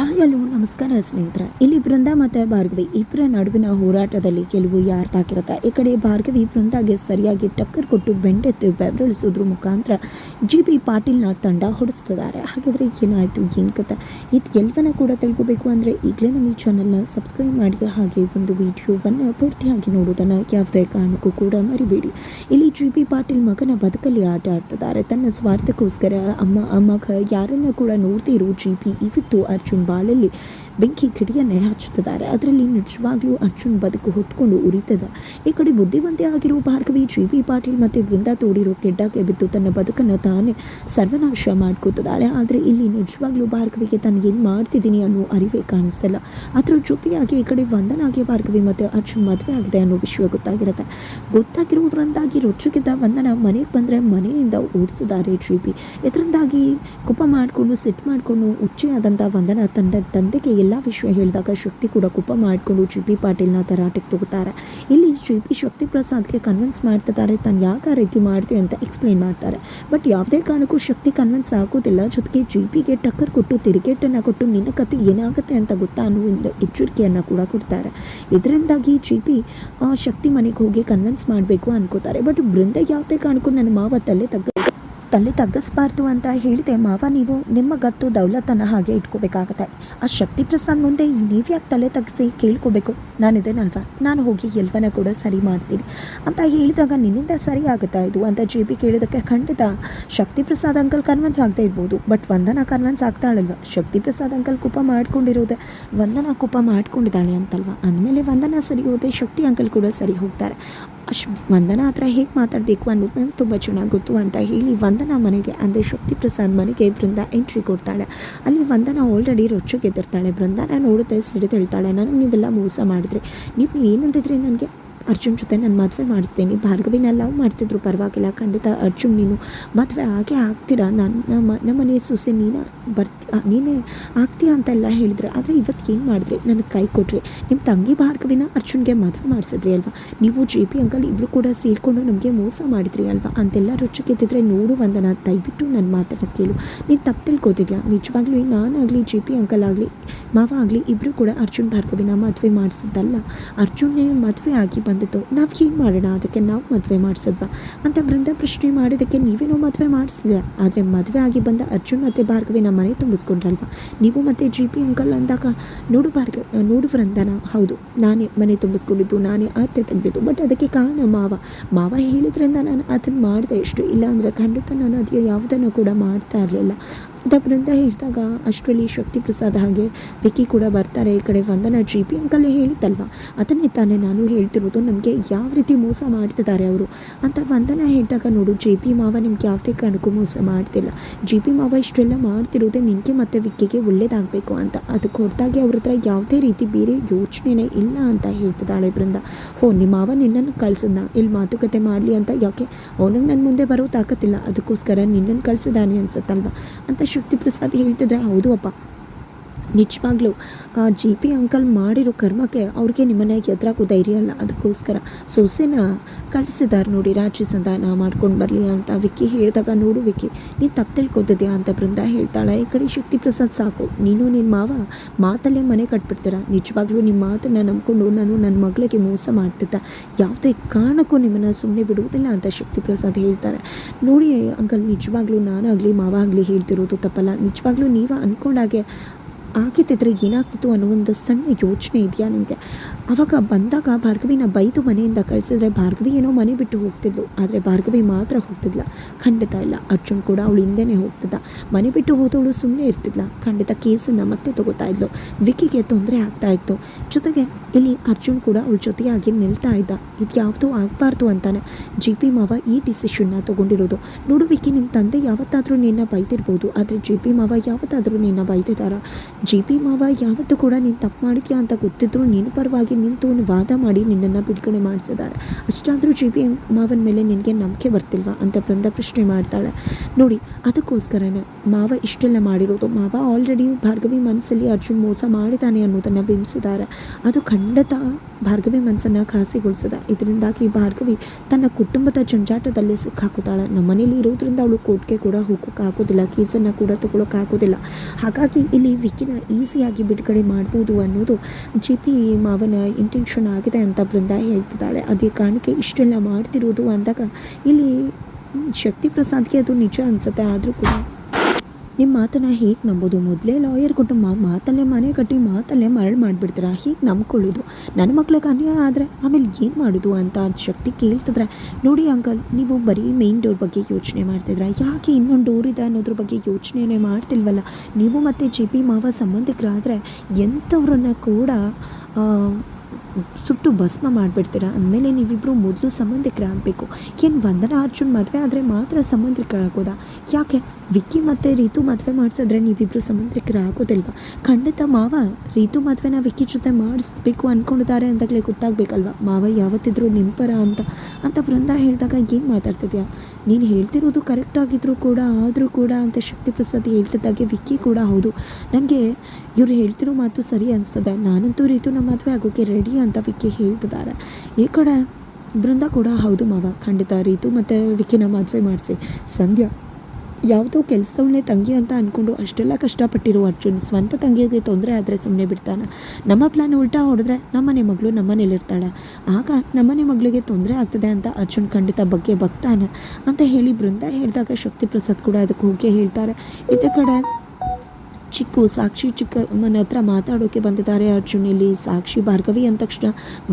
Hi hello ನಮಸ್ಕಾರ ಸ್ನೇಹಿತರೆ. ಇಲ್ಲಿ ಬೃಂದ ಮತ್ತು ಭಾರ್ಗವಿ. ಇಬ್ಬರ ನಡುವಿನ ಹೋರಾಟದಲ್ಲಿ ಕೆಲವು ಯಾರ್ದಾಗಿರುತ್ತೆ ಈ ಕಡೆ ಭಾರ್ಗವಿ ಬೃಂದಾಗೆ ಸರಿಯಾಗಿ ಟಕ್ಕರ್ ಕೊಟ್ಟು ಬೆಂಡೆತ್ತು ಬೆವರಳಿಸೋದ್ರ ಮುಖಾಂತರ ಜಿ ಬಿ ಪಾಟೀಲ್ನ ತಂಡ ಹೊಡೆಸ್ತಿದ್ದಾರೆ. ಹಾಗಿದ್ರೆ ಏನಾಯಿತು, ಏನು ಕತೆ? ಇದು ಎಲ್ವನ ಕೂಡ ತಿಳ್ಕೊಬೇಕು ಅಂದರೆ ಈಗಲೇ ನಮ್ಮ ಈ ಚಾನಲ್ನ ಸಬ್ಸ್ಕ್ರೈಬ್ ಮಾಡಿ, ಹಾಗೆ ಒಂದು ವಿಡಿಯೋವನ್ನು ಪೂರ್ತಿಯಾಗಿ ನೋಡೋದನ್ನು ಯಾವುದೇ ಕಾರಣಕ್ಕೂ ಕೂಡ ಮರಿಬೇಡಿ. ಇಲ್ಲಿ ಜಿ ಬಿ ಪಾಟೀಲ್ ಮಗನ ಬದುಕಲ್ಲಿ ಆಟ ಆಡ್ತಿದ್ದಾರೆ. ತನ್ನ ಸ್ವಾರ್ಥಕ್ಕೋಸ್ಕರ ಅಮ್ಮ ಅಮ್ಮಗ ಮಗ ಯಾರನ್ನ ಕೂಡ ನೋಡ್ತಿರೋ ಜಿ ಬಿ ಇವತ್ತು ಅರ್ಜುನ್ ಬಾಳಲ್ಲಿ ಬೆಂಕಿ ಕಿಡಿಯನ್ನೇ ಹಚ್ಚುತ್ತಿದ್ದಾರೆ. ಅದರಲ್ಲಿ ನಿಜವಾಗ್ಲೂ ಅರ್ಜುನ್ ಬದುಕು ಹೊತ್ಕೊಂಡು ಉರಿತದ. ಈ ಕಡೆ ಬುದ್ಧಿವಂತೆ ಆಗಿರುವ ಭಾರ್ಗವಿ ಜಿ ಬಿ ಪಾಟೀಲ್ ಮತ್ತು ವೃಂದ ತೋಡಿರೋ ಕೆಡ್ಡಕ್ಕೆ ಬಿದ್ದು ತನ್ನ ಬದುಕನ್ನು ತಾನೇ ಸರ್ವನಾಶ ಮಾಡ್ಕೋತಿದ್ದಾಳೆ. ಆದರೆ ಇಲ್ಲಿ ನಿಜವಾಗ್ಲೂ ಭಾರ್ಗವಿಗೆ ತಾನು ಏನು ಮಾಡ್ತಿದ್ದೀನಿ ಅನ್ನೋ ಅರಿವೇ ಕಾಣಿಸ್ತಿಲ್ಲ. ಅದರ ಜೊತೆಯಾಗಿ ಈ ಕಡೆ ವಂದನಾಗೆ ಭಾರ್ಗವಿ ಮತ್ತು ಅರ್ಜುನ್ ಮದುವೆ ಆಗಿದೆ ಅನ್ನೋ ವಿಷಯ ಗೊತ್ತಾಗಿರುತ್ತೆ. ಗೊತ್ತಾಗಿರುವುದರಿಂದಾಗಿ ರೊಚ್ಚುಗಿದ್ದ ವಂದನ ಮನೆಗೆ ಬಂದರೆ ಮನೆಯಿಂದ ಓಡಿಸಿದ್ದಾರೆ ಜಿ ಬಿ ಇದರಿಂದಾಗಿ ಕೋಪ ಮಾಡಿಕೊಂಡು ಸಿಟ್ಟು ಮಾಡಿಕೊಂಡು ಉಚ್ಚೆಯಾದಂಥ ವಂದನ ತನ್ನ ತಂದೆಗೆ ಎಲ್ಲ ವಿಷಯ ಹೇಳಿದಾಗ ಶಕ್ತಿ ಕೂಡ ಕೋಪ ಮಾಡಿಕೊಂಡು ಜಿ ಪಿ ಪಾಟೀಲ್ನ ತರಾಟೆಗೆ ತಗೋತಾರೆ ಇಲ್ಲಿ ಜಿ ಪಿ ಶಕ್ತಿ ಪ್ರಸಾದ್ಗೆ ಕನ್ವಿನ್ಸ್ ಮಾಡ್ತಿದ್ದಾರೆ. ತಾನು ಯಾಕೆ ಆ ರೀತಿ ಮಾಡ್ತೀವಿ ಅಂತ ಎಕ್ಸ್ಪ್ಲೈನ್ ಮಾಡ್ತಾರೆ. ಬಟ್ ಯಾವುದೇ ಕಾರಣಕ್ಕೂ ಶಕ್ತಿ ಕನ್ವಿನ್ಸ್ ಆಗೋದಿಲ್ಲ. ಜೊತೆಗೆ ಜಿ ಪಿಗೆ ಟಕ್ಕರ್ ಕೊಟ್ಟು, ತಿರುಗೇಟನ್ನು ಕೊಟ್ಟು, ನಿನ್ನ ಕತೆ ಏನಾಗುತ್ತೆ ಅಂತ ಗೊತ್ತಾ ಅನ್ನೋ ಒಂದು ಎಚ್ಚರಿಕೆಯನ್ನು ಕೂಡ ಕೊಡ್ತಾರೆ. ಇದರಿಂದಾಗಿ ಜಿ ಪಿ ಶಕ್ತಿ ಮನೆಗೆ ಹೋಗಿ ಕನ್ವಿನ್ಸ್ ಮಾಡಬೇಕು ಅನ್ಕೋತಾರೆ. ಬಟ್ ಬೃಂದ ಯಾವುದೇ ಕಾರಣಕ್ಕೂ ನನ್ನ ಮಾವ ತಲೆ ತಗ್ಗ ತಲೆ ತಗ್ಗಿಸ್ಬಾರ್ದು ಅಂತ ಹೇಳಿದೆ. ಮಾವ, ನೀವು ನಿಮ್ಮ ಗತ್ತು ದೌಲತನ ಹಾಗೆ ಇಟ್ಕೋಬೇಕಾಗತ್ತೆ. ಆ ಶಕ್ತಿ ಪ್ರಸಾದ್ ಮುಂದೆ ನೀವ್ಯಾಕೆ ತಲೆ ತಗ್ಗಿಸಿ ಕೇಳ್ಕೋಬೇಕು? ನಾನಿದ್ದೇನಲ್ವಾ ನಾನು ಹೋಗಿ ಎಲ್ವನ ಕೂಡ ಸರಿ ಮಾಡ್ತೀನಿ. ಅಂತ ಹೇಳಿದಾಗ, ನಿನ್ನಿಂದ ಸರಿ ಆಗುತ್ತಾ ಇದು? ಅಂತ ಜೆ ಬಿ ಕೇಳಿದಕ್ಕೆ ಖಂಡಿತ ಶಕ್ತಿ ಪ್ರಸಾದ್ ಅಂಕಲ್ ಕನ್ವಿನ್ಸ್ ಆಗದೆ ಇರ್ಬೋದು. ಬಟ್ ವಂದನಾ ಕನ್ವಿನ್ಸ್ ಆಗ್ತಾಳಲ್ವ? ಶಕ್ತಿ ಪ್ರಸಾದ್ ಅಂಕಲ್ ಕುಪ ಮಾಡ್ಕೊಂಡಿರೋದೆ. ವಂದನಾ ಕುಪ ಮಾಡ್ಕೊಂಡಿದ್ದಾಳೆ ಅಂತಲ್ವ? ಅಂದಮೇಲೆ ವಂದನಾ ಸರಿ ಹೋದೆ, ಶಕ್ತಿ ಅಂಕಲ್ ಕೂಡ ಸರಿ ಹೋಗ್ತಾರೆ. ಅಶ್ ವಂದನಾ. ಹತ್ರ ಹೇಗೆ ಮಾತಾಡಬೇಕು ಅನ್ನೋದು ನನಗೆ ತುಂಬ ಚೆನ್ನಾಗಿ ಗೊತ್ತು ಅಂತ ಹೇಳಿ ವಂದನಾ ಮನೆಗೆ, ಅಂದರೆ ಶಕ್ತಿ ಪ್ರಸಾದ್ ಮನೆಗೆ ಬೃಂದ ಎಂಟ್ರಿ ಕೊಡ್ತಾಳೆ. ಅಲ್ಲಿ ವಂದನಾ ಆಲ್ರೆಡಿ ರೊಚ್ಚಗೆದ್ದಿರ್ತಾಳೆ ಬೃಂದಾನ ನೋಡುತ್ತೆ ಸಿಡಿದೇಳ್ತಾಳೆ ನನಗೆ ನೀವೆಲ್ಲ ಮೋಸ ಮಾಡಿದ್ರೆ. ನೀವು ಏನಂತಿದ್ರೆ ನನಗೆ? ಅರ್ಜುನ್ ಜೊತೆ ನಾನು ಮದುವೆ ಮಾಡಿಸ್ತೀನಿ. ಭಾರ್ಗವಿನ ಲವ್ ಮಾಡ್ತಿದ್ರು, ಪರವಾಗಿಲ್ಲ. ಖಂಡಿತ ಅರ್ಜುನ್ ನೀನು ಮದುವೆ ಆಗೇ ಆಗ್ತೀರಾ? ನಾನು ನಮ್ಮ ನಮ್ಮನೆ ಸೊಸೆ ನೀನು ಬರ್ತಿ ನೀನೇ ಆಗ್ತೀಯಾ ಅಂತೆಲ್ಲ ಹೇಳಿದ್ರೆ. ಆದರೆ ಇವತ್ತು ಏನು ಮಾಡಿದ್ರಿ? ನನಗೆ ಕೈ ಕೊಟ್ರಿ. ನಿಮ್ಮ ತಂಗಿ ಭಾರ್ಗವಿನ ಅರ್ಜುನ್ಗೆ ಮದುವೆ ಮಾಡಿಸಿದ್ರಿ ಅಲ್ವಾ? ನೀವು ಜೆ ಪಿ ಅಂಕಲ್ ಇಬ್ಬರು ಕೂಡ ಸೇರಿಕೊಂಡು ನಮಗೆ ಮೋಸ ಮಾಡಿದ್ರಿ ಅಲ್ವಾ? ಅಂತೆಲ್ಲ ರುಚಿಗೆದ್ದಿದ್ರೆ ನೋಡು ವಂದನ, ದಯವಿಟ್ಟು ನನ್ನ ಮಾತನ್ನು ಕೇಳು. ನೀನು ತಪ್ಪು ತಿಳ್ಕೊತಿದ್ಯಾ ನಿಜವಾಗ್ಲೂ ನಾನಾಗಲಿ, ಜೆ ಪಿ ಅಂಕಲ್ ಆಗಲಿ, ಮಾವ ಆಗಲಿ ಇಬ್ಬರು ಕೂಡ ಅರ್ಜುನ್, ಭಾರ್ಗವಿನ ಮದುವೆ ಮಾಡಿಸಿದ್ದಲ್ಲ. ಅರ್ಜುನ್ ಮದುವೆ ಆಗಿ ಬಂದಿತ್ತು ನಾವು ಏನು ಮಾಡೋಣ? ಅದಕ್ಕೆ ನಾವು ಮದುವೆ ಮಾಡಿಸಿದ್ವಾ? ಅಂತ ಬೃಂದ ಪ್ರಶ್ನೆ ಮಾಡಿದ್ದಕ್ಕೆ ನೀವೇನೋ ಮದುವೆ ಮಾಡಿಸಿಲ್ಲ ಆದರೆ ಮದುವೆ ಆಗಿ ಬಂದ ಅರ್ಜುನ್ ಮತ್ತು ನಮ್ಮ ಮನೆ ತುಂಬಿಸ್ಕೊಂಡ್ರಲ್ವ? ನೀವು ಮತ್ತು ಜಿ ಪಿ ಅಂಕಲ್ ಅಂದಾಗ, ನೋಡು ಭಾರ್ಗ ನೋಡು ವೃಂದನ, ಹೌದು, ನಾನೇ ಮನೆ ತುಂಬಿಸ್ಕೊಂಡಿದ್ದು, ನಾನೇ ಅರ್ಥ ತೆಗೆದಿದ್ದು, ಬಟ್ ಅದಕ್ಕೆ ಕಾರಣ ಮಾವ. ಮಾವ ಹೇಳಿದ್ರಿಂದ ನಾನು ಅದನ್ನು ಮಾಡಿದೆ ಇಲ್ಲ ಇಲ್ಲಾಂದರೆ ಖಂಡಿತ ನಾನು ಅದು ಯಾವುದನ್ನು ಕೂಡ ಮಾಡ್ತಾ ಇರಲಿಲ್ಲ. ಅಂತ ಬೃಂದ ಹೇಳಿದಾಗ ಅಷ್ಟರಲ್ಲಿ ಶಕ್ತಿ ಪ್ರಸಾದ್ ಹಾಗೆ ವಿಕ್ಕಿ ಕೂಡ ಬರ್ತಾರೆ. ಈ ಕಡೆ ವಂದನ ಜಿ ಪಿ ಅಂಕಲ್ಲೇ ಹೇಳಿದ್ದಲ್ವ? ಅದನ್ನೇ ತಾನೇ ನಾನು ಹೇಳ್ತಿರೋದು. ನಮಗೆ ಯಾವ ರೀತಿ ಮೋಸ ಮಾಡ್ತಿದ್ದಾರೆ ಅವರು? ಅಂತ ವಂದನ ಹೇಳಿದಾಗ ನೋಡು ಜೆ ಪಿ ಮಾವ ನಿಮ್ಗೆ ಯಾವುದೇ ಕಾರಣಕ್ಕೂ ಮೋಸ ಮಾಡ್ತಿಲ್ಲ. ಜಿ ಪಿ ಮಾವ ಇಷ್ಟೆಲ್ಲ ಮಾಡ್ತಿರೋದೇ ನಿನಗೆ ಮತ್ತು ವಿಕ್ಕಿಗೆ ಒಳ್ಳೇದಾಗಬೇಕು ಅಂತ. ಅದಕ್ಕೆ ಹೊರತಾಗಿ ಅವ್ರ ಹತ್ರ ಯಾವುದೇ ರೀತಿ ಬೇರೆ ಯೋಚನೆನೇ ಇಲ್ಲ ಅಂತ ಹೇಳ್ತಿದ್ದಾಳೆ ಬೃಂದ. ಹೋ, ನಿಮ್ಮ ಮಾವ ನಿನ್ನನ್ನು ಕಳ್ಸಿದ್ನ? ಇಲ್ಲಿ ಮಾತುಕತೆ ಮಾಡಲಿ ಅಂತ? ಯಾಕೆ? ಅವನಿಗೆ ನನ್ನ ಮುಂದೆ ಬರೋ ತಾಕತ್ತಿಲ್ಲ. ಅದಕ್ಕೋಸ್ಕರ ನಿನ್ನನ್ನು ಕಳ್ಸಿದಾನೆ ಅನ್ಸುತ್ತಲ್ವ? ಅಂತ ಶಕ್ತಿ ಪ್ರಸಾದ್ ಹೇಳ್ತಿದ್ರೆ ಹೌದು ಅಪ್ಪ. ನಿಜವಾಗ್ಲೂ, ಆ ಜಿ ಪಿ ಅಂಕಲ್ ಮಾಡಿರೋ ಕರ್ಮಕ್ಕೆ ಅವ್ರಿಗೆ ನಿಮ್ಮನೆ ಎದುರಾಗೋ ಧೈರ್ಯ ಅಲ್ಲ ಅದಕ್ಕೋಸ್ಕರ ಸೊಸೆನ ಕಳಿಸಿದ್ದಾರೆ ನೋಡಿ, ರಾಜ್ಯ ಸಂಧಾನ ಮಾಡ್ಕೊಂಡು ಬರಲಿ ಅಂತ ವಿಕ್ಕಿ ಹೇಳಿದಾಗ, ನೋಡು ವಿಕ್ಕಿ, ನೀನು ತಪ್ಪು ತಿಳ್ಕೊತಿದ್ಯಾ ಅಂತ ಬೃಂದ ಹೇಳ್ತಾಳೆ. ಈ ಕಡೆ ಶಕ್ತಿ ಪ್ರಸಾದ್ ಸಾಕು. ನೀನು ನಿನ್ನ ಮಾವ, ಮಾತಲ್ಲೇ ಮನೆ ಕಟ್ಬಿಡ್ತೀರ? ನಿಜವಾಗ್ಲೂ ನಿಮ್ಮ ಮಾತನ್ನು ನಂಬ್ಕೊಂಡು ನಾನು ನನ್ನ ಮಗಳಿಗೆ ಮೋಸ ಮಾಡ್ತಿದ್ದ. ಯಾವುದೇ ಕಾರಣಕ್ಕೂ ನಿಮ್ಮನ್ನು ಸುಮ್ಮನೆ ಬಿಡುವುದಿಲ್ಲ ಅಂತ ಶಕ್ತಿ ಪ್ರಸಾದ್ ಹೇಳ್ತಾರೆ. ನೋಡಿ ಅಂಕಲ್ ನಿಜವಾಗ್ಲೂ ನಾನಾಗಲಿ ಮಾವ ಆಗಲಿ ಹೇಳ್ತಿರೋದು ತಪ್ಪಲ್ಲ. ನಿಜವಾಗ್ಲೂ ನೀವು ಅಂದ್ಕೊಂಡಾಗೆ ಆಗಿದ್ದಿದ್ರೆ ಏನಾಗ್ತಿತ್ತು ಅನ್ನೋ ಒಂದು ಸಣ್ಣ ಯೋಚನೆ ಇದೆಯಾ ನಿಮಗೆ? ಆವಾಗ ಬಂದಾಗ ಭಾರ್ಗವಿನ ಬೈದು ಮನೆಯಿಂದ ಕಳಿಸಿದ್ರೆ ಭಾರ್ಗವಿ ಏನೋ ಮನೆ ಬಿಟ್ಟು ಹೋಗ್ತಿದ್ಲು. ಆದರೆ ಭಾರ್ಗವಿ ಮಾತ್ರ ಹೋಗ್ತಿದ್ಲ. ಖಂಡಿತ ಇಲ್ಲ. ಅರ್ಜುನ್ ಕೂಡ ಅವಳು ಹಿಂದೆನೇ ಹೋಗ್ತಿದ್ದ. ಮನೆ ಬಿಟ್ಟು ಹೋದವಳು ಸುಮ್ಮನೆ ಇರ್ತಿದ್ಲ. ಖಂಡಿತ ಕೇಸನ್ನು ಮತ್ತೆ ತಗೋತಾ ಇದ್ಲು. ವಿಕಿಗೆ ತೊಂದರೆ ಆಗ್ತಾ ಇತ್ತು. ಜೊತೆಗೆ ಇಲ್ಲಿ ಅರ್ಜುನ್ ಕೂಡ ಅವಳ ಜೊತೆಯಾಗಿ ನಿಲ್ತಾ ಇದ್ದ. ಇದು ಯಾವುದೂ ಆಗಬಾರ್ದು ಅಂತಾನೆ. ಜಿ ಪಿ ಮಾವ ಈ ಡಿಸಿಷನ್ನ ತೊಗೊಂಡಿರೋದು. ನೋಡು ವಿಕಿ ನಿಮ್ಮ ತಂದೆ ಯಾವತ್ತಾದರೂ ನಿನ್ನ ಬೈದಿರ್ಬೋದು. ಆದರೆ ಜಿ ಪಿ ಮಾವ ಯಾವತ್ತಾದರೂ ನಿನ್ನ ಬೈದಿದ್ದಾರ? ಜಿ ಪಿ ಮಾವ, ಯಾವತ್ತೂ ಕೂಡ ನೀನು ತಪ್ಪು ಮಾಡಿದ್ಯಾ ಅಂತ ಗೊತ್ತಿದ್ರು ನೀನು ಪರವಾಗಿ ನಿಂತು ವಾದ ಮಾಡಿ ನಿನ್ನನ್ನು ಬಿಡುಗಡೆ ಮಾಡಿಸಿದ್ದಾರೆ. ಅಷ್ಟಾದರೂ ಜಿ ಮಾವನ ಮೇಲೆ ನಿನಗೆ ನಂಬಿಕೆ ಬರ್ತಿಲ್ವಾ? ಅಂತ ಬೃಂದ ಪ್ರಶ್ನೆ ಮಾಡ್ತಾಳೆ. ನೋಡಿ, ಅದಕ್ಕೋಸ್ಕರನೇ ಮಾವ ಇಷ್ಟೆಲ್ಲ ಮಾಡಿರೋದು. ಮಾವ ಆಲ್ರೆಡಿ ಭಾರ್ಗವಿ ಮನಸ್ಸಲ್ಲಿ ಅರ್ಜುನ್ ಮೋಸ ಮಾಡಿದ್ದಾನೆ ಅನ್ನೋದನ್ನು ಬಿಂಬಿಸಿದ್ದಾರೆ. ಅದು ಖಂಡಿತ ಭಾರ್ಗವಿ ಮನಸ್ಸನ್ನು ಖಾಸಿಗೊಳಿಸಿದೆ. ಇದರಿಂದಾಗಿ ಭಾರ್ಗವಿ ತನ್ನ ಕುಟುಂಬದ ಜಂಜಾಟದಲ್ಲಿ ಸಿಕ್ಕಾಕುತ್ತಾಳೆ. ನಮ್ಮ ಮನೇಲಿ ಇರೋದ್ರಿಂದ ಅವಳು ಕೋರ್ಟ್ಗೆ ಕೂಡ ಹೋಗೋಕ್ಕಾಗೋದಿಲ್ಲ ಕೇಸನ್ನು ಕೂಡ ತಗೊಳಕ್ಕೆ ಆಗೋದಿಲ್ಲ ಹಾಗಾಗಿ ಇಲ್ಲಿ ವಿಕಿನ ಈಸಿಯಾಗಿ ಬಿಡುಗಡೆ ಮಾಡ್ಬೋದು ಅನ್ನೋದು ಜಿ ಪಿ ಮಾವನ ಇಂಟೆನ್ಷನ್ ಆಗಿದೆ ಅಂತ ಬೃಂದ ಹೇಳ್ತಿದ್ದಾಳೆ. ಅದೇ ಕಾರಣಕ್ಕೆ ಇಷ್ಟೆಲ್ಲ ಮಾಡ್ತಿರೋದು ಅಂದಾಗ ಇಲ್ಲಿ ಶಕ್ತಿ ಪ್ರಸಾದ್ಗೆ ಅದು ನಿಜ ಅನಿಸುತ್ತೆ, ಆದರೂ ಕೂಡ. ನಿಮ್ಮ ಮಾತನ್ನು ಹೇಗೆ ನಂಬೋದು? ಮೊದಲೇ ಲಾಯರ್ ಕುಟುಂಬ ಮಾತಲ್ಲೇ ಮನೆ ಕಟ್ಟಿ ಮಾತಲ್ಲೇ ಮರಳು ಮಾಡಿಬಿಡ್ತಾರೆ? ಹೀಗೆ ನಂಬ್ಕೊಳ್ಳೋದು? ನನ್ನ ಮಕ್ಳಿಗೆ ಅನ್ಯಾಯ ಆದರೆ ಆಮೇಲೆ ಏನು ಮಾಡೋದು ಅಂತ ಶಕ್ತಿ ಕೇಳ್ತಿದ್ರೆ, ನೋಡಿ ಅಂಕಲ್, ನೀವು ಬರೀ ಮೇನ್ ಡೋರ್ ಬಗ್ಗೆ ಯೋಚನೆ ಮಾಡ್ತಿದ್ರ ಯಾಕೆ ಇನ್ನೊಂದು ಡೋರ್ ಇದೆ ಅನ್ನೋದ್ರ ಬಗ್ಗೆ ಯೋಚನೆನೇ ಮಾಡ್ತಿಲ್ವಲ್ಲ? ನೀವು ಮತ್ತು ಜಿ ಪಿ ಮಾವ ಸಂಬಂಧಿಕರಾದರೆ ಎಂಥವ್ರನ್ನ ಕೂಡ ಸುಟ್ಟು ಭಸ್ಮ ಮಾಡಿಬಿಡ್ತೀರಾ? ಅಂದಮೇಲೆ ನೀವಿಬ್ಬರು ಮೊದಲು ಸಂಬಂಧಿಕರಾಗಬೇಕು ಏನು ವಂದನಾ ಅರ್ಜುನ್ ಮದುವೆ ಆದರೆ ಮಾತ್ರ ಸಂಬಂಧಿಕರಾಗೋದಾ ಯಾಕೆ? ವಿಕ್ಕಿ ಮತ್ತು ರೀತು ಮದುವೆ ಮಾಡಿಸಿದ್ರೆ ನೀವಿಬ್ಬರು ಸಂಬಂಧಿಕರಾಗೋದಿಲ್ವಾ ಖಂಡಿತ ಮಾವ, ರೀತು ಮದುವೆನ ವಿಕ್ಕಿ ಜೊತೆ ಮಾಡಿಸ್ಬೇಕು ಅಂದ್ಕೊಂಡಿದ್ದಾರೆ ಅಂದಾಗಲೇ ಗೊತ್ತಾಗಬೇಕಲ್ವ? ಮಾವ ಯಾವತ್ತಿದ್ರೂ ನಿಂಪರ ಅಂತ. ಅಂತ ಬೃಂದ ಹೇಳಿದಾಗ ಏನು ಮಾತಾಡ್ತಿದ್ಯಾ? ನೀನು ಹೇಳ್ತಿರೋದು ಕರೆಕ್ಟ್ ಕೂಡ, ಆದರೂ ಕೂಡ ಅಂತ ಶಕ್ತಿ ಪ್ರಸಾದ್ ಹೇಳ್ತಿದ್ದಾಗೆ ವಿಕ್ಕಿ ಕೂಡ ಹೌದು. ನನಗೆ ಇವರು ಹೇಳ್ತಿರೋ ಮಾತು ಸರಿ ಅನಿಸ್ತದೆ. ನಾನಂತೂ ರೀತುನ ಮದುವೆ ಆಗೋಕೆ ರೆಡಿ ಅಂತ ವಿಕ್ಕಿ ಹೇಳ್ತಿದ್ದಾರೆ. ಈ ಕಡೆ ಬೃಂದ ಕೂಡ ಹೌದು ಮಾವ, ಖಂಡಿತ ರೀತು. ಮತ್ತು ವಿಕ್ಕಿನ ಮದುವೆ ಮಾಡಿಸಿ. ಸಂಧ್ಯಾ, ಯಾವುದೋ ಕೆಲಸವನ್ನೇ ತಂಗಿ ಅಂತ ಅಂದ್ಕೊಂಡು ಅಷ್ಟೆಲ್ಲ ಕಷ್ಟಪಟ್ಟಿರೋ ಅರ್ಜುನ್ ಸ್ವಂತ ತಂಗಿಗೆ ತೊಂದರೆ ಆದರೆ ಸುಮ್ಮನೆ ಬಿಡ್ತಾನೆ. ನಮ್ಮ ಪ್ಲಾನ್ ಉಲ್ಟಾ ಹೊಡೆದ್ರೆ ನಮ್ಮನೆ ಮಗಳು ನಮ್ಮನೇಲಿರ್ತಾಳೆ ಆಗ ನಮ್ಮನೆ ಮಗಳಿಗೆ ತೊಂದರೆ ಆಗ್ತದೆ ಅಂತ ಅರ್ಜುನ್ ಖಂಡಿತ ಬಗ್ಗೆ ಬಗ್ತಾನೆ. ಅಂತ ಹೇಳಿ ಬೃಂದ ಹೇಳಿದಾಗ ಶಕ್ತಿ ಪ್ರಸಾದ್ ಕೂಡ ಅದಕ್ಕೆ ಹೋಗಿ ಹೇಳ್ತಾರೆ. ಇದೇ ಕಡೆ ಚಿಕ್ಕು ಸಾಕ್ಷಿ ಚಿಕ್ಕಮ್ಮನ ಹತ್ರ ಮಾತಾಡೋಕ್ಕೆ ಬಂದಿದ್ದಾರೆ ಅರ್ಜುನ್. ಇಲ್ಲಿ ಸಾಕ್ಷಿ ಭಾರ್ಗವಿ ಅಂದ ತಕ್ಷಣ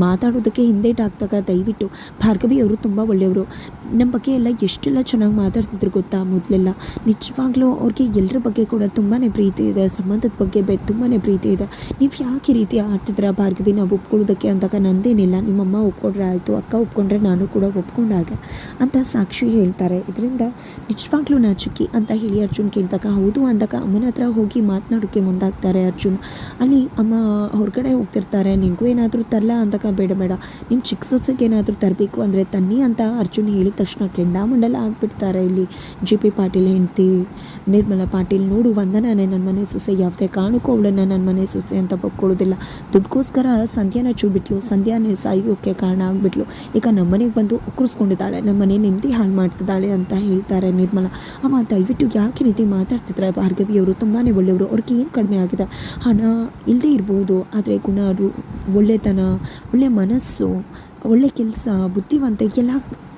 ಮಾತಾಡೋದಕ್ಕೆ ಹಿಂದೇಟ್ ಹಿಂದೇಟಾಗ್ದಾಗ ದಯವಿಟ್ಟು, ಭಾರ್ಗವಿ ಅವರು ತುಂಬ ಒಳ್ಳೆಯವರು. ನಮ್ಮ ಬಗ್ಗೆ ಎಲ್ಲ ಎಷ್ಟೆಲ್ಲ ಚೆನ್ನಾಗಿ ಮಾತಾಡ್ತಿದ್ರು ಗೊತ್ತಾ? ಮೊದಲೆಲ್ಲ ನಿಜವಾಗ್ಲೂ ಅವ್ರಿಗೆ ಎಲ್ಲರ ಬಗ್ಗೆ ಕೂಡ ತುಂಬಾ ಪ್ರೀತಿ ಇದೆ, ಸಂಬಂಧದ ಬಗ್ಗೆ ಬೆ ತುಂಬಾ ಪ್ರೀತಿ ಇದೆ. ನೀವು ಯಾಕೆ ರೀತಿ ಆಡ್ತಿದ್ರ ಭಾರ್ಗವಿ? ನಾವು ಒಪ್ಕೊಳ್ಳೋದಕ್ಕೆ ಅಂದಾಗ ನಂದೇನಿಲ್ಲ, ನಿಮ್ಮಮ್ಮ ಒಪ್ಕೊಂಡ್ರೆ ಆಯಿತು, ಅಕ್ಕ ಒಪ್ಕೊಂಡ್ರೆ ನಾನು ಕೂಡ ಒಪ್ಕೊಂಡಾಗ ಅಂತ ಸಾಕ್ಷಿ ಹೇಳ್ತಾರೆ. ಇದರಿಂದ ನಿಜವಾಗ್ಲೂ ನಾಚಿಕ್ಕಿ ಅಂತ ಹೇಳಿ ಅರ್ಜುನ್ ಕೇಳಿದಾಗ, ಹೌದು ಅಂದಾಗ ಅಮ್ಮನ ಹತ್ರ ಹೋಗಿ ಮಾತನಾಡೋಕ್ಕೆ ಮುಂದಾಗ್ತಾರೆ ಅರ್ಜುನ್. ಅಲ್ಲಿ ಅಮ್ಮ ಹೊರಗಡೆ ಹೋಗ್ತಿರ್ತಾರೆ ನಿನಗೂ ಏನಾದರೂ ತರಲ ಅಂತಕ ಬೇಡ ಬೇಡ. ನಿಮ್ಮ ಚಿಕ್ಕ ಸೊಸೆಗೆ ಏನಾದರೂ ತರಬೇಕು ಅಂದರೆ ತನ್ನಿ ಅಂತ ಅರ್ಜುನ್ ಹೇಳಿದ ತಕ್ಷಣ ಕೆಂಡಾಮಂಡಲ ಆಗಿಬಿಡ್ತಾರೆ ಇಲ್ಲಿ. ಜೆ ಪಿ ಪಾಟೀಲ್ ಹೆಂಡ್ತಿ ನಿರ್ಮಲಾ ಪಾಟೀಲ್, ನೋಡು ವಂದನಾನೇ ನನ್ನ ಮನೆ ಸೊಸೆ. ಯಾವುದೇ ಕಾರಣಕ್ಕೂ ಅವಳನ್ನು ನನ್ನ ಮನೆ ಸೊಸೆ ಅಂತ ಒಪ್ಕೊಳ್ಳೋದಿಲ್ಲ ದುಡ್ಗೋಸ್ಕರ ಸಂಧ್ಯಾನ ಚೂಬಿಟ್ಲು. ಸಂಧ್ಯಾನೇ ಸಾಯೋಕ್ಕೆ ಕಾರಣ ಆಗಿಬಿಟ್ಲು. ಈಗ ನಮ್ಮನೆಗೆ ಬಂದು ಒಕ್ಕರಿಸ್ಕೊಂಡಿದ್ದಾಳೆ. ನಮ್ಮ ಮನೆ ನೆಮ್ಮದಿ ಹಾಳು ಮಾಡ್ತಿದ್ದಾಳೆ ಅಂತ ಹೇಳ್ತಾರೆ ನಿರ್ಮಲ. ಅಮ್ಮ ದಯವಿಟ್ಟು ಯಾಕೆ ರೀತಿ ಮಾತಾಡ್ತಿದ್ದಾರೆ ಭಾರ್ಗವಿಯವರು ತುಂಬಾ ಒಳ್ಳೆಯವರು. ಅವ್ರಿಗೆ ಏನು ಕಡಿಮೆ ಆಗಿದೆ? ಹಣ ಇಲ್ಲದೇ ಇರ್ಬೋದು. ಆದರೆ ಗುಣರು ಒಳ್ಳೆತನ, ಒಳ್ಳೆ ಮನಸ್ಸು, ಒಳ್ಳೆ ಕೆಲಸ, ಬುದ್ಧಿವಂತ ಎಲ್ಲ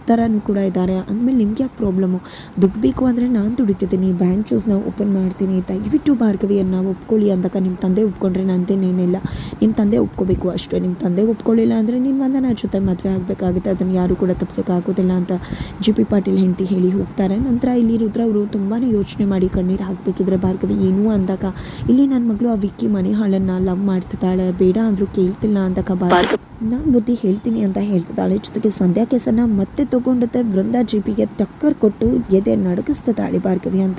ಥರನೂ ಕೂಡ ಇದ್ದಾರೆ. ಅಂದಮೇಲೆ ನಿಮ್ಗೆ ಯಾಕೆ ಪ್ರಾಬ್ಲಮ್ಮು ದುಡ್ಡು ಬೇಕು ಅಂದರೆ ನಾನು ದುಡಿತಿದ್ದೀನಿ ಬ್ರ್ಯಾಂಚಸ್ನ ಓಪನ್ ಮಾಡ್ತೀನಿ, ದಯವಿಟ್ಟು ಭಾರ್ಗವಿಯನ್ನು ಒಪ್ಕೊಳ್ಳಿ ಅಂದಾಗ ನಿಮ್ಮ ತಂದೆ ಒಪ್ಕೊಂಡ್ರೆ ನಂದೇನೇನಿಲ್ಲ ನಿಮ್ಮ ತಂದೆ ಒಪ್ಕೋಬೇಕು ಅಷ್ಟೇ ನಿಮ್ಮ ತಂದೆ ಒಪ್ಕೊಳ್ಳಿಲ್ಲ ಅಂದರೆ ನಿಮ್ಮ ನನ್ನ ಜೊತೆ ಮದುವೆ ಆಗಬೇಕಾಗುತ್ತೆ, ಅದನ್ನು ಯಾರು ಕೂಡ ತಪ್ಸೋಕ್ಕಾಗೋದಿಲ್ಲ ಅಂತ ಜಿ ಪಿ ಪಾಟೀಲ್ ಹೆಂಡತಿ ಹೇಳಿ ಹೋಗ್ತಾರೆ. ನಂತರ ಇಲ್ಲಿ ರುದ್ರ ಅವರು ತುಂಬಾ ಯೋಚನೆ ಮಾಡಿ ಕಣ್ಣೀರು ಹಾಕಬೇಕಿದ್ರೆ ಭಾರ್ಗವಿ ಏನು ಅಂದಾಗ, ಇಲ್ಲಿ ನನ್ನ ಮಗಳು ಆ ವಿಕ್ಕಿ ಮನೆ ಹಾಳನ್ನು ಲವ್ ಮಾಡ್ತಿದ್ದಾಳೆ, ಬೇಡ ಅಂದರೂ ಕೇಳ್ತಿಲ್ಲ ಅಂದಾಗ ಭಾರ್ಗವಿ ನಾನು ಬುದ್ಧಿ ಹೇಳ್ತೀನಿ ಅಂತ ಹೇಳ್ತಿದ್ದಾಳೆ. ಜೊತೆಗೆ ಸಂಧ್ಯಾ ಕೇಸನ್ನ ಮತ್ತೆ ತಗೊಂಡತ್ತೆ ವೃಂದಾ ಜಿಪಿಗೆ ಟಕ್ಕರ್ ಕೊಟ್ಟು ಎದೆ ನಡಗಿಸ್ತಿದ್ದಾಳೆ ಭಾರ್ಗವಿ ಅಂತ